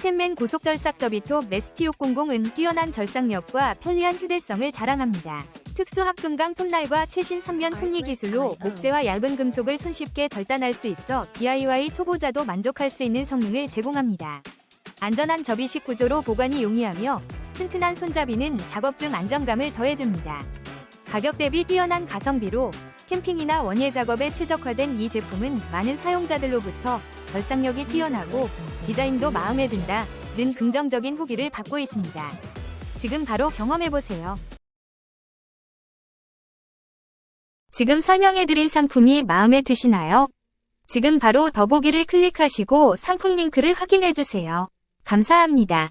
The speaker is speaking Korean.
스탠맨 고속 절삭 더비톱 메스티 600은 뛰어난 절삭력과 편리한 휴대성을 자랑합니다. 특수 합금강 톱날과 최신 3면 톱니 기술로 목재와 얇은 금속을 손쉽게 절단할 수 있어 DIY 초보자도 만족할 수 있는 성능을 제공합니다. 안전한 접이식 구조로 보관이 용이하며 튼튼한 손잡이는 작업 중 안정감을 더해줍니다. 가격 대비 뛰어난 가성비로 캠핑이나 원예 작업에 최적화된 이 제품은 많은 사용자들로부터 절삭력이 뛰어나고 디자인도 마음에 든다. 는 긍정적인 후기를 받고 있습니다. 지금 바로 경험해보세요. 지금 설명해드린 상품이 마음에 드시나요? 지금 바로 더보기를 클릭하시고 상품 링크를 확인해주세요. 감사합니다.